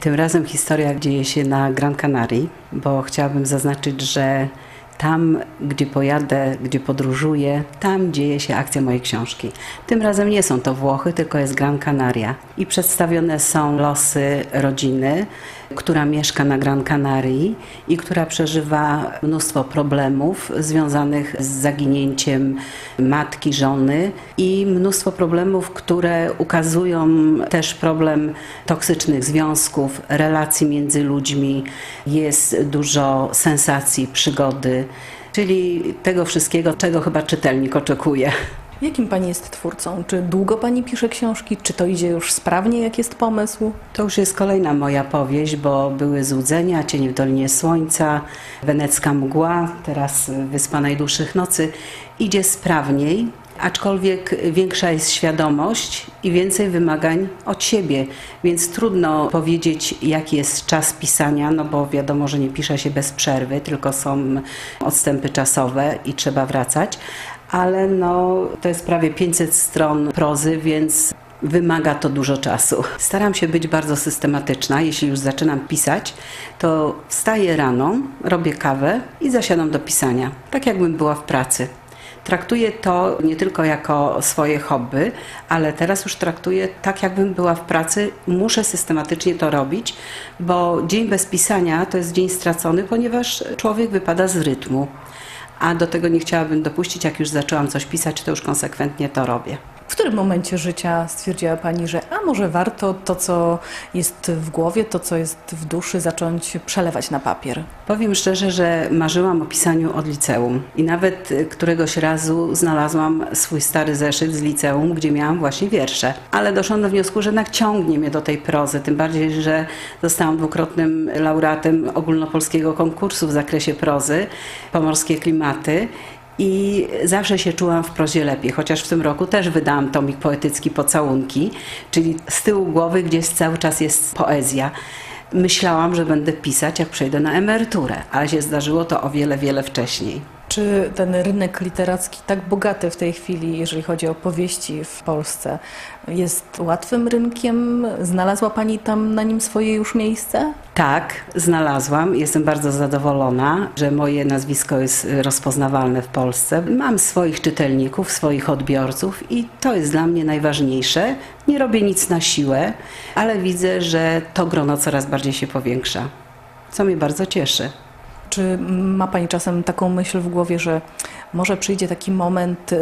Tym razem historia dzieje się na Gran Canaria, bo chciałabym zaznaczyć, że tam, gdzie pojadę, gdzie podróżuję, tam dzieje się akcja mojej książki. Tym razem nie są to Włochy, tylko jest Gran Canaria. I przedstawione są losy rodziny, która mieszka na Gran Canarii i która przeżywa mnóstwo problemów związanych z zaginięciem matki, żony i mnóstwo problemów, które ukazują też problem toksycznych związków, relacji między ludźmi. Jest dużo sensacji, przygody, czyli tego wszystkiego, czego chyba czytelnik oczekuje. Jakim pani jest twórcą? Czy długo pani pisze książki? Czy to idzie już sprawnie? Jak jest pomysł? To już jest kolejna moja powieść, bo były Złudzenia, Cienie w Dolinie Słońca, Wenecka Mgła, teraz Wyspa Najdłuższych Nocy. Idzie sprawniej, aczkolwiek większa jest świadomość i więcej wymagań od siebie, więc trudno powiedzieć, jaki jest czas pisania, no bo wiadomo, że nie pisze się bez przerwy, tylko są odstępy czasowe i trzeba wracać, ale no, to jest prawie 500 stron prozy, więc Wymaga to dużo czasu. Staram się być bardzo systematyczna. Jeśli już zaczynam pisać, to wstaję rano, robię kawę i zasiadam do pisania, tak jakbym była w pracy. Traktuję to nie tylko jako swoje hobby, ale teraz już traktuję tak, jakbym była w pracy. Muszę systematycznie to robić, bo dzień bez pisania to jest dzień stracony, ponieważ człowiek wypada z rytmu. A do tego nie chciałabym dopuścić, jak już zaczęłam coś pisać, to już konsekwentnie to robię. W którym momencie życia stwierdziła pani, że a może warto to, co jest w głowie, to, co jest w duszy, zacząć przelewać na papier? Powiem szczerze, że marzyłam o pisaniu od liceum i nawet y, któregoś razu znalazłam swój stary zeszyt z liceum, gdzie miałam właśnie wiersze. Ale doszłam do wniosku, że jednak ciągnie mnie do tej prozy, tym bardziej, że zostałam dwukrotnym laureatem ogólnopolskiego konkursu w zakresie prozy, Pomorskie Klimaty. I zawsze się czułam w prozie lepiej, chociaż w tym roku też wydałam tomik poetycki Pocałunki, czyli z tyłu głowy gdzieś cały czas jest poezja. Myślałam, że będę pisać, jak przejdę na emeryturę, ale się zdarzyło to o wiele, wiele wcześniej. Czy ten rynek literacki, tak bogaty w tej chwili, jeżeli chodzi o powieści w Polsce, jest łatwym rynkiem? Znalazła Pani tam na nim swoje już miejsce? Tak, znalazłam. Jestem bardzo zadowolona, że moje nazwisko jest rozpoznawalne w Polsce. Mam swoich czytelników, swoich odbiorców i to jest dla mnie najważniejsze. Nie robię nic na siłę, ale widzę, że to grono coraz bardziej się powiększa, co mnie bardzo cieszy. Czy ma Pani czasem taką myśl w głowie, że może przyjdzie taki moment, y,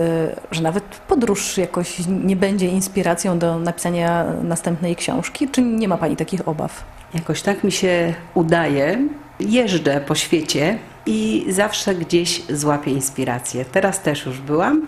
że nawet podróż jakoś nie będzie inspiracją do napisania następnej książki? Czy nie ma Pani takich obaw? Jakoś tak mi się udaje. Jeżdżę po świecie i zawsze gdzieś złapię inspirację. Teraz też już byłam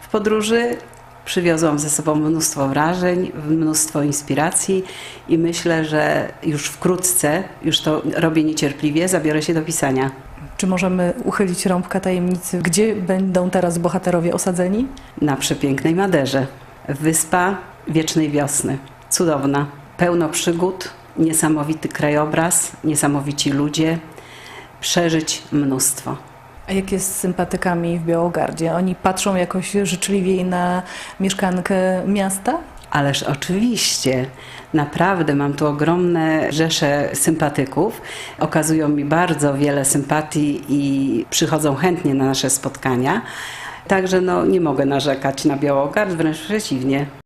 w podróży. Przywiozłam ze sobą mnóstwo wrażeń, mnóstwo inspiracji i myślę, że już wkrótce, już to robię niecierpliwie, zabiorę się do pisania. Czy możemy uchylić rąbka tajemnicy, gdzie będą teraz bohaterowie osadzeni? Na przepięknej Maderze. Wyspa wiecznej wiosny. Cudowna. Pełno przygód, niesamowity krajobraz, niesamowici ludzie. Przeżyć mnóstwo. A jak jest z sympatykami w Białogardzie? Oni patrzą jakoś życzliwiej na mieszkankę miasta? Ależ oczywiście, naprawdę mam tu ogromne rzesze sympatyków. Okazują mi bardzo wiele sympatii i przychodzą chętnie na nasze spotkania. Także no, nie mogę narzekać na Białogard, wręcz przeciwnie.